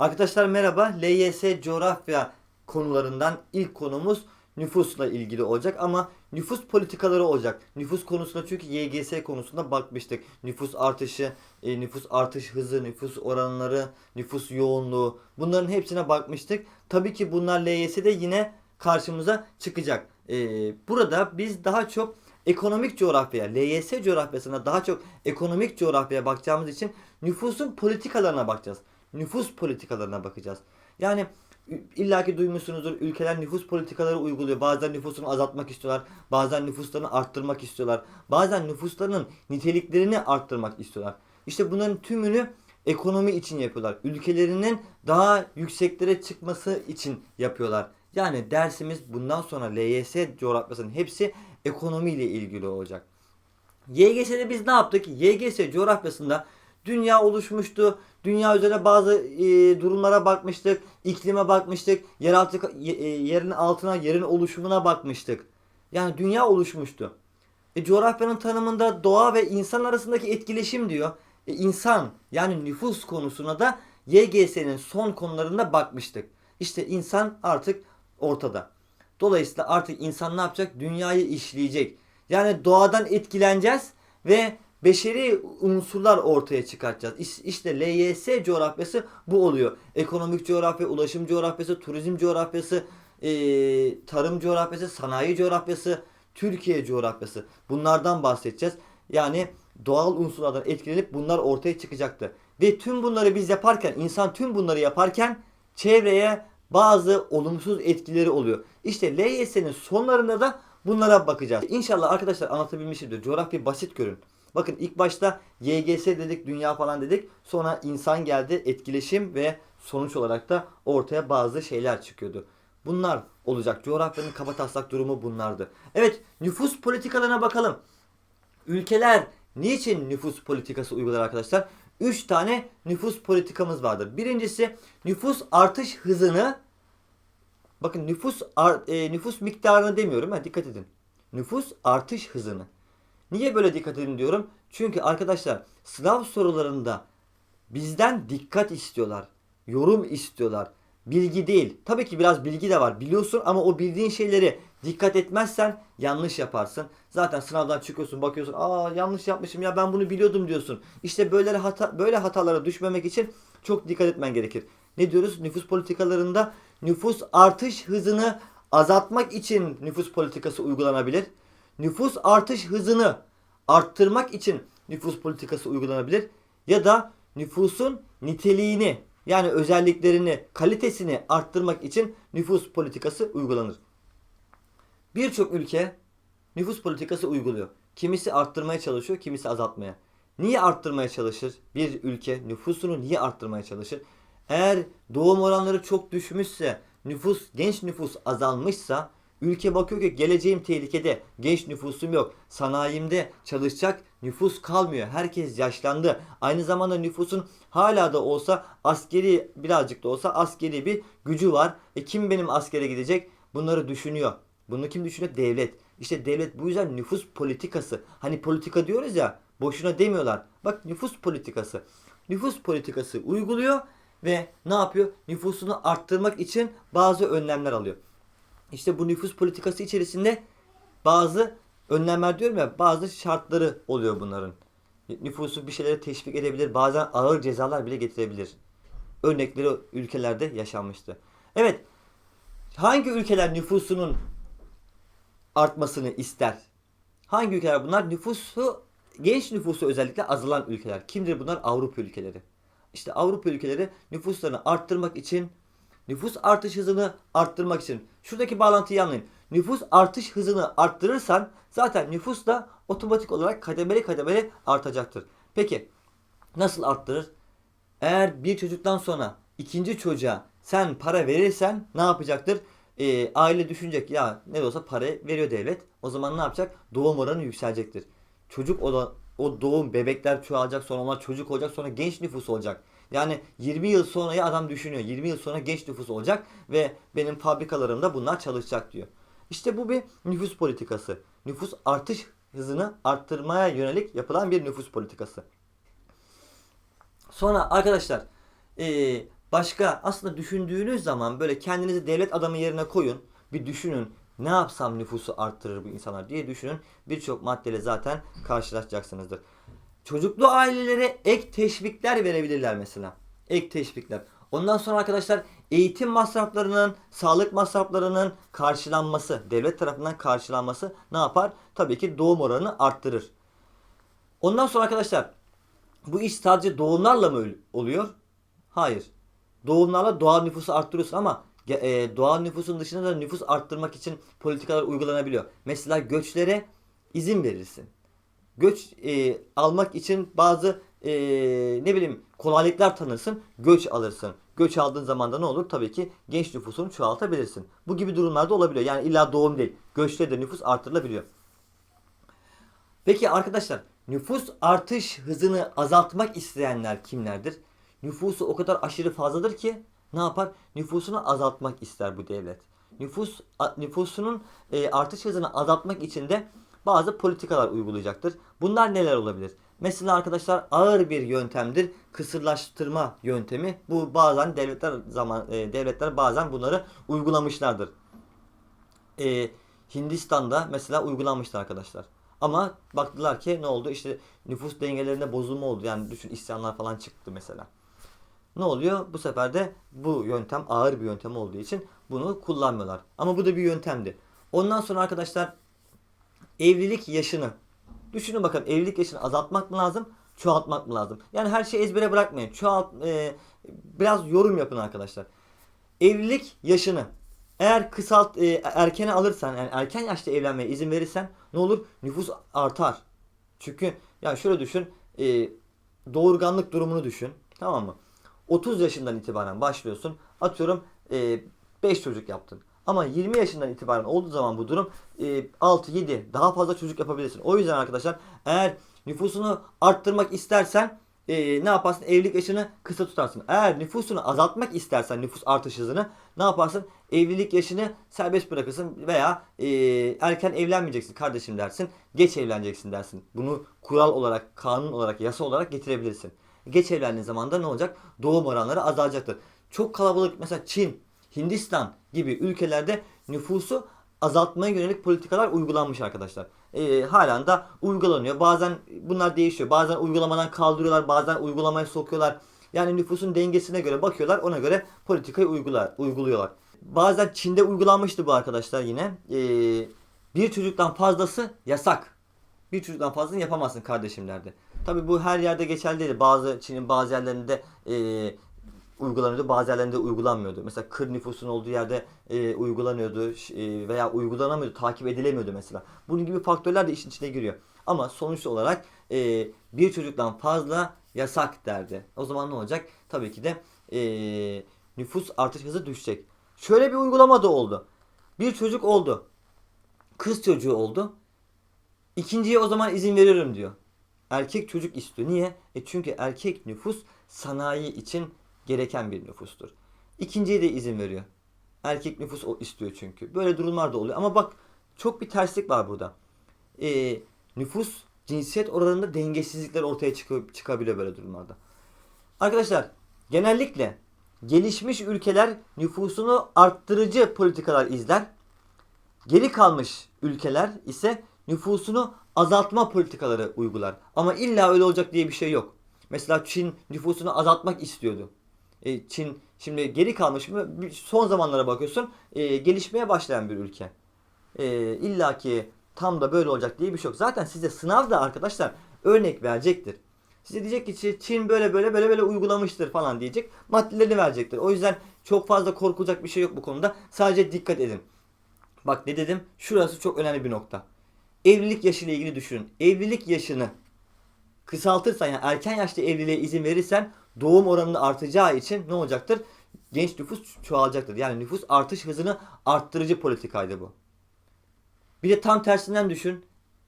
Arkadaşlar merhaba. LYS coğrafya konularından ilk konumuz nüfusla ilgili olacak ama nüfus politikaları olacak. Nüfus konusunda çünkü YGS konusunda bakmıştık. Nüfus artışı, e, nüfus artış hızı, nüfus oranları, nüfus yoğunluğu bunların hepsine bakmıştık. Tabii ki bunlar LYS'de yine karşımıza çıkacak. E, burada biz daha çok ekonomik coğrafya, LYS coğrafyasına daha çok ekonomik coğrafyaya bakacağımız için nüfusun politikalarına bakacağız. Nüfus politikalarına bakacağız. Yani ü- illaki duymuşsunuzdur ülkeler nüfus politikaları uyguluyor. Bazen nüfusunu azaltmak istiyorlar. Bazen nüfuslarını arttırmak istiyorlar. Bazen nüfuslarının niteliklerini arttırmak istiyorlar. İşte bunların tümünü ekonomi için yapıyorlar. Ülkelerinin daha yükseklere çıkması için yapıyorlar. Yani dersimiz bundan sonra LYS coğrafyasının hepsi ekonomiyle ilgili olacak. YGS'de biz ne yaptık? YGS coğrafyasında dünya oluşmuştu. Dünya üzerine bazı e, durumlara bakmıştık. İklime bakmıştık. Yeraltı ye- e, yerin altına, yerin oluşumuna bakmıştık. Yani dünya oluşmuştu. E, coğrafyanın tanımında doğa ve insan arasındaki etkileşim diyor. E, insan yani nüfus konusuna da YGS'nin son konularında bakmıştık. İşte insan artık ortada. Dolayısıyla artık insan ne yapacak? Dünyayı işleyecek. Yani doğadan etkileneceğiz ve beşeri unsurlar ortaya çıkartacağız. İş- İşte LYS coğrafyası bu oluyor. Ekonomik coğrafya, ulaşım coğrafyası, turizm coğrafyası, eee, tarım coğrafyası, sanayi coğrafyası, Türkiye coğrafyası. Bunlardan bahsedeceğiz. Yani doğal unsurlardan etkilenip bunlar ortaya çıkacaktı. Ve tüm bunları biz yaparken, insan tüm bunları yaparken çevreye bazı olumsuz etkileri oluyor. İşte LYS'nin sonlarında da bunlara bakacağız. İnşallah arkadaşlar anlatabilmişimdir. Coğrafyayı basit görün. Bakın ilk başta YGS dedik, dünya falan dedik. Sonra insan geldi, etkileşim ve sonuç olarak da ortaya bazı şeyler çıkıyordu. Bunlar olacak. Coğrafyanın kabataslak durumu bunlardı. Evet, nüfus politikalarına bakalım. Ülkeler niçin nüfus politikası uygular arkadaşlar? 3 tane nüfus politikamız vardır. Birincisi nüfus artış hızını bakın nüfus ar- e, nüfus miktarını demiyorum ha dikkat edin. Nüfus artış hızını. Niye böyle dikkat edin diyorum? Çünkü arkadaşlar sınav sorularında bizden dikkat istiyorlar. Yorum istiyorlar. Bilgi değil. Tabii ki biraz bilgi de var. Biliyorsun ama o bildiğin şeyleri dikkat etmezsen yanlış yaparsın. Zaten sınavdan çıkıyorsun, bakıyorsun. Aa yanlış yapmışım ya ben bunu biliyordum diyorsun. İşte böyle hata böyle hatalara düşmemek için çok dikkat etmen gerekir. Ne diyoruz? Nüfus politikalarında nüfus artış hızını azaltmak için nüfus politikası uygulanabilir. Nüfus artış hızını arttırmak için nüfus politikası uygulanabilir ya da nüfusun niteliğini yani özelliklerini, kalitesini arttırmak için nüfus politikası uygulanır. Birçok ülke nüfus politikası uyguluyor. Kimisi arttırmaya çalışıyor, kimisi azaltmaya. Niye arttırmaya çalışır? Bir ülke nüfusunu niye arttırmaya çalışır? Eğer doğum oranları çok düşmüşse, nüfus, genç nüfus azalmışsa ülke bakıyor ki geleceğim tehlikede, genç nüfusum yok, sanayimde çalışacak nüfus kalmıyor. Herkes yaşlandı. Aynı zamanda nüfusun hala da olsa askeri birazcık da olsa askeri bir gücü var. E kim benim askere gidecek? Bunları düşünüyor. Bunu kim düşünüyor? Devlet. İşte devlet bu yüzden nüfus politikası. Hani politika diyoruz ya boşuna demiyorlar. Bak nüfus politikası. Nüfus politikası uyguluyor ve ne yapıyor? Nüfusunu arttırmak için bazı önlemler alıyor. İşte bu nüfus politikası içerisinde bazı önlemler diyorum ya bazı şartları oluyor bunların. Nüfusu bir şeylere teşvik edebilir. Bazen ağır cezalar bile getirebilir. Örnekleri ülkelerde yaşanmıştı. Evet. Hangi ülkeler nüfusunun artmasını ister? Hangi ülkeler bunlar? Nüfusu genç nüfusu özellikle azalan ülkeler. Kimdir bunlar? Avrupa ülkeleri. İşte Avrupa ülkeleri nüfuslarını arttırmak için nüfus artış hızını arttırmak için şuradaki bağlantıyı anlayın. Nüfus artış hızını arttırırsan zaten nüfus da otomatik olarak kademeli kademeli artacaktır. Peki nasıl arttırır? Eğer bir çocuktan sonra ikinci çocuğa sen para verirsen ne yapacaktır? Ee, aile düşünecek ya ne olsa para veriyor devlet. O zaman ne yapacak? Doğum oranı yükselecektir. Çocuk o, da, o doğum bebekler çoğalacak sonra onlar çocuk olacak sonra genç nüfus olacak. Yani 20 yıl sonrayı adam düşünüyor. 20 yıl sonra genç nüfus olacak ve benim fabrikalarımda bunlar çalışacak diyor. İşte bu bir nüfus politikası. Nüfus artış hızını arttırmaya yönelik yapılan bir nüfus politikası. Sonra arkadaşlar eee, Başka aslında düşündüğünüz zaman böyle kendinizi devlet adamı yerine koyun. Bir düşünün ne yapsam nüfusu arttırır bu insanlar diye düşünün. Birçok maddeyle zaten karşılaşacaksınızdır. Çocuklu ailelere ek teşvikler verebilirler mesela. Ek teşvikler. Ondan sonra arkadaşlar eğitim masraflarının, sağlık masraflarının karşılanması, devlet tarafından karşılanması ne yapar? Tabii ki doğum oranını arttırır. Ondan sonra arkadaşlar bu iş sadece doğumlarla mı oluyor? Hayır. Doğumlarla doğal nüfusu arttırıyorsun ama e, doğal nüfusun dışında da nüfus arttırmak için politikalar uygulanabiliyor. Mesela göçlere izin verirsin. Göç e, almak için bazı e, ne bileyim kolaylıklar tanırsın, göç alırsın. Göç aldığın zaman da ne olur? Tabii ki genç nüfusunu çoğaltabilirsin. Bu gibi durumlarda olabiliyor. Yani illa doğum değil. Göçle de nüfus artırılabiliyor. Peki arkadaşlar nüfus artış hızını azaltmak isteyenler kimlerdir? Nüfusu o kadar aşırı fazladır ki ne yapar? Nüfusunu azaltmak ister bu devlet. Nüfus nüfusunun e, artış hızını azaltmak için de bazı politikalar uygulayacaktır. Bunlar neler olabilir? Mesela arkadaşlar ağır bir yöntemdir. Kısırlaştırma yöntemi. Bu bazen devletler zaman e, devletler bazen bunları uygulamışlardır. E, Hindistan'da mesela uygulanmıştı arkadaşlar. Ama baktılar ki ne oldu? İşte nüfus dengelerinde bozulma oldu. Yani düşün isyanlar falan çıktı mesela. Ne oluyor? Bu sefer de bu yöntem ağır bir yöntem olduğu için bunu kullanmıyorlar. Ama bu da bir yöntemdi. Ondan sonra arkadaşlar evlilik yaşını düşünün bakalım evlilik yaşını azaltmak mı lazım? Çoğaltmak mı lazım? Yani her şeyi ezbere bırakmayın. Çoğalt e, biraz yorum yapın arkadaşlar. Evlilik yaşını eğer kısalt e, erkene alırsan yani erken yaşta evlenmeye izin verirsen ne olur? Nüfus artar. Çünkü ya şöyle düşün. E, doğurganlık durumunu düşün. Tamam mı? 30 yaşından itibaren başlıyorsun. Atıyorum 5 e, çocuk yaptın. Ama 20 yaşından itibaren olduğu zaman bu durum e, 6-7 daha fazla çocuk yapabilirsin. O yüzden arkadaşlar eğer nüfusunu arttırmak istersen e, ne yaparsın? Evlilik yaşını kısa tutarsın. Eğer nüfusunu azaltmak istersen nüfus artış hızını ne yaparsın? Evlilik yaşını serbest bırakırsın veya e, erken evlenmeyeceksin kardeşim dersin. Geç evleneceksin dersin. Bunu kural olarak, kanun olarak, yasa olarak getirebilirsin. Geç evlendiğin zaman da ne olacak? Doğum oranları azalacaktır. Çok kalabalık mesela Çin, Hindistan gibi ülkelerde nüfusu azaltmaya yönelik politikalar uygulanmış arkadaşlar. E, halen de uygulanıyor. Bazen bunlar değişiyor. Bazen uygulamadan kaldırıyorlar, bazen uygulamaya sokuyorlar. Yani nüfusun dengesine göre bakıyorlar, ona göre politikayı uygular, uyguluyorlar. Bazen Çin'de uygulanmıştı bu arkadaşlar yine. E, bir çocuktan fazlası yasak. Bir çocuktan fazlasını yapamazsın kardeşim. Tabi bu her yerde geçerli değil. Bazı Çin'in bazı yerlerinde e, uygulanıyordu. Bazı yerlerinde uygulanmıyordu. Mesela kır nüfusun olduğu yerde e, uygulanıyordu e, veya uygulanamıyordu, takip edilemiyordu mesela. Bunun gibi faktörler de işin içine giriyor. Ama sonuç olarak e, bir çocuktan fazla yasak derdi. O zaman ne olacak? Tabii ki de e, nüfus artış hızı düşecek. Şöyle bir uygulama da oldu. Bir çocuk oldu. Kız çocuğu oldu. İkinciye o zaman izin veriyorum diyor. Erkek çocuk istiyor. Niye? E çünkü erkek nüfus sanayi için gereken bir nüfustur. İkinciye de izin veriyor. Erkek nüfus o istiyor çünkü. Böyle durumlar da oluyor. Ama bak çok bir terslik var burada. E, nüfus cinsiyet oranında dengesizlikler ortaya çıkıyor, çıkabiliyor böyle durumlarda. Arkadaşlar genellikle gelişmiş ülkeler nüfusunu arttırıcı politikalar izler. Geri kalmış ülkeler ise nüfusunu azaltma politikaları uygular. Ama illa öyle olacak diye bir şey yok. Mesela Çin nüfusunu azaltmak istiyordu. E, Çin şimdi geri kalmış mı? Son zamanlara bakıyorsun e, gelişmeye başlayan bir ülke. E, illa ki tam da böyle olacak diye bir şey yok. Zaten size sınavda arkadaşlar örnek verecektir. Size diyecek ki Çin böyle böyle böyle böyle uygulamıştır falan diyecek. Maddelerini verecektir. O yüzden çok fazla korkulacak bir şey yok bu konuda. Sadece dikkat edin. Bak ne dedim? Şurası çok önemli bir nokta. Evlilik yaşıyla ilgili düşünün. Evlilik yaşını kısaltırsan yani erken yaşta evliliğe izin verirsen doğum oranını artacağı için ne olacaktır? Genç nüfus çoğalacaktır. Yani nüfus artış hızını arttırıcı politikaydı bu. Bir de tam tersinden düşün.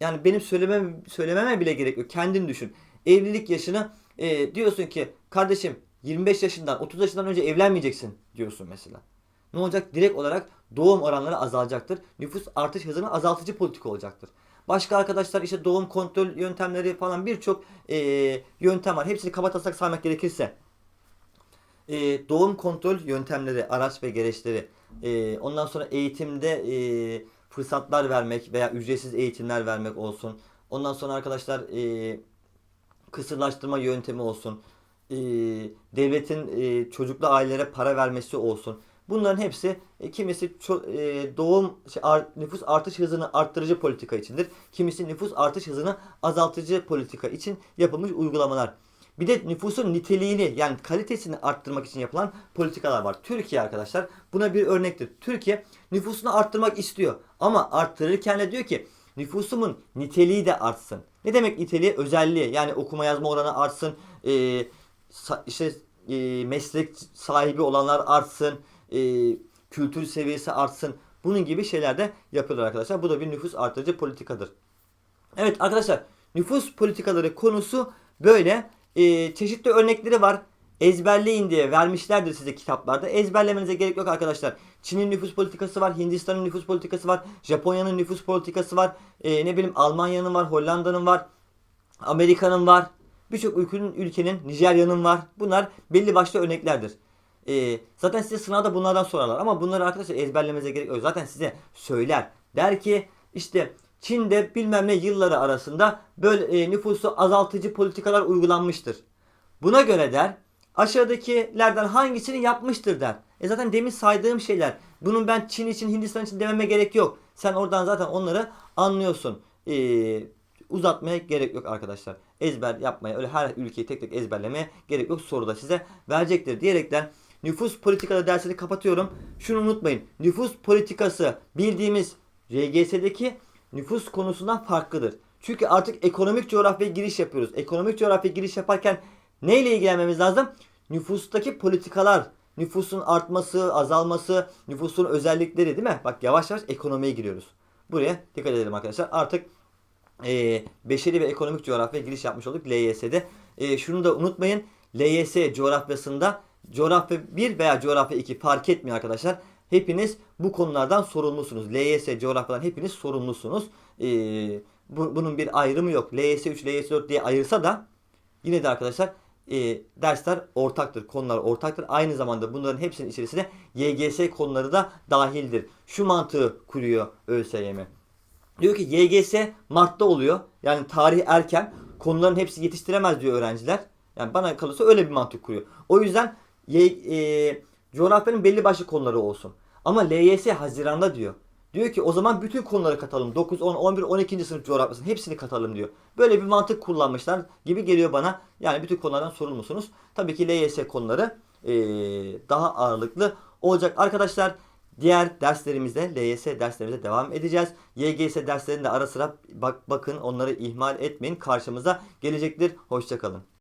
Yani benim söylemem, söylememe bile gerek yok. Kendin düşün. Evlilik yaşını e, diyorsun ki kardeşim 25 yaşından 30 yaşından önce evlenmeyeceksin diyorsun mesela. Ne olacak? Direkt olarak doğum oranları azalacaktır. Nüfus artış hızını azaltıcı politika olacaktır. Başka arkadaşlar işte doğum kontrol yöntemleri falan birçok e, yöntem var. Hepsini kabataslak saymak gerekirse e, doğum kontrol yöntemleri, araç ve gereçleri, e, ondan sonra eğitimde e, fırsatlar vermek veya ücretsiz eğitimler vermek olsun. Ondan sonra arkadaşlar e, kısırlaştırma yöntemi olsun. E, devletin e, çocuklu ailelere para vermesi olsun. Bunların hepsi e, kimisi ço- e, doğum şey, ar- nüfus artış hızını arttırıcı politika içindir. Kimisi nüfus artış hızını azaltıcı politika için yapılmış uygulamalar. Bir de nüfusun niteliğini yani kalitesini arttırmak için yapılan politikalar var. Türkiye arkadaşlar buna bir örnektir. Türkiye nüfusunu arttırmak istiyor ama arttırırken de diyor ki nüfusumun niteliği de artsın. Ne demek niteliği? Özelliği yani okuma yazma oranı artsın. e, işte e, meslek sahibi olanlar artsın. E, kültür seviyesi artsın. Bunun gibi şeyler de yapıyorlar arkadaşlar. Bu da bir nüfus artırıcı politikadır. Evet arkadaşlar nüfus politikaları konusu böyle. Ee, çeşitli örnekleri var. Ezberleyin diye vermişlerdir size kitaplarda. Ezberlemenize gerek yok arkadaşlar. Çin'in nüfus politikası var, Hindistan'ın nüfus politikası var, Japonya'nın nüfus politikası var, ee, ne bileyim Almanya'nın var, Hollanda'nın var, Amerika'nın var. Birçok ülkenin, ülkenin, Nijerya'nın var. Bunlar belli başlı örneklerdir. Ee, zaten size sınavda bunlardan sorarlar ama bunları arkadaşlar ezberlemenize gerek yok. Zaten size söyler. Der ki işte Çin'de bilmem ne yılları arasında böyle e, nüfusu azaltıcı politikalar uygulanmıştır. Buna göre der aşağıdakilerden hangisini yapmıştır der. E zaten demin saydığım şeyler. Bunun ben Çin için Hindistan için dememe gerek yok. Sen oradan zaten onları anlıyorsun. Ee, uzatmaya gerek yok arkadaşlar. Ezber yapmaya öyle her ülkeyi tek tek ezberlemeye gerek yok. Soruda size verecektir diyerekten nüfus politikaları dersini kapatıyorum. Şunu unutmayın. Nüfus politikası bildiğimiz RGS'deki nüfus konusundan farklıdır. Çünkü artık ekonomik coğrafyaya giriş yapıyoruz. Ekonomik coğrafyaya giriş yaparken neyle ilgilenmemiz lazım? Nüfustaki politikalar, nüfusun artması, azalması, nüfusun özellikleri değil mi? Bak yavaş yavaş ekonomiye giriyoruz. Buraya dikkat edelim arkadaşlar. Artık e, beşeri ve ekonomik coğrafyaya giriş yapmış olduk LYS'de. E, şunu da unutmayın. LYS coğrafyasında coğrafya 1 veya coğrafya 2 fark etmiyor arkadaşlar. Hepiniz bu konulardan sorumlusunuz. LYS coğrafyadan hepiniz sorumlusunuz. E, bu- bunun bir ayrımı yok. LYS 3, LYS 4 diye ayırsa da yine de arkadaşlar e, dersler ortaktır. Konular ortaktır. Aynı zamanda bunların hepsinin içerisine YGS konuları da dahildir. Şu mantığı kuruyor ÖSYM. Diyor ki YGS Mart'ta oluyor. Yani tarih erken. Konuların hepsi yetiştiremez diyor öğrenciler. Yani bana kalırsa öyle bir mantık kuruyor. O yüzden e, coğrafyanın belli başlı konuları olsun. Ama LYS Haziran'da diyor. Diyor ki o zaman bütün konuları katalım. 9, 10, 11, 12. sınıf coğrafyasının hepsini katalım diyor. Böyle bir mantık kullanmışlar gibi geliyor bana. Yani bütün konulardan sorumlusunuz. Tabii ki LYS konuları e, daha ağırlıklı olacak. Arkadaşlar Diğer derslerimizde LYS derslerimize devam edeceğiz. YGS derslerinde ara sıra bak bakın onları ihmal etmeyin. Karşımıza gelecektir. Hoşçakalın.